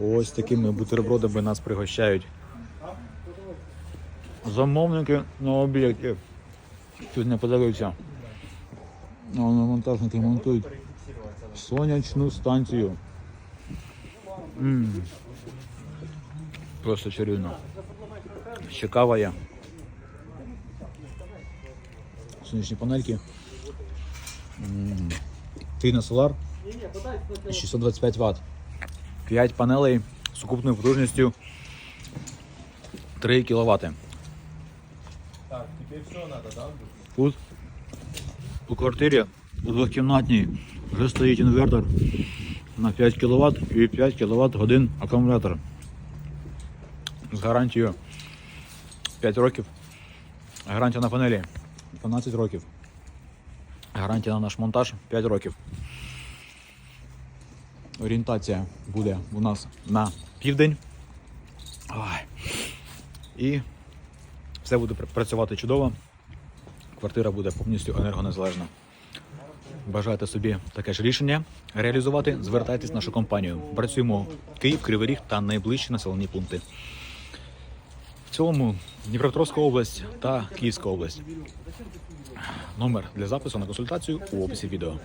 Ось такими бутербродами нас пригощають. Замовники на об'єкті. Тут не подивився. На монтажники монтують сонячну станцію. М. Просто чарівно. Ще кава є. Сонячні панельки. М. Трина Solar 625 Вт. 5 панелей з сукупною потужністю 3 кВт. Так, тебе все надо, да? Тут у квартирі у двохкімнатній вже стоїть інвертор на 5 кВт і 5 кВт годин акумулятор. З гарантією 5 років. Гарантія на панелі 12 років. Гарантія на наш монтаж 5 років. Орієнтація буде у нас на південь. І все буде працювати чудово. Квартира буде повністю енергонезалежна. Бажаєте собі таке ж рішення реалізувати? Звертайтесь в нашу компанію. Працюємо Київ, Кривий Ріг та найближчі населені пункти. В цілому Дніпропетровська область та Київська область. Номер для запису на консультацію у описі відео.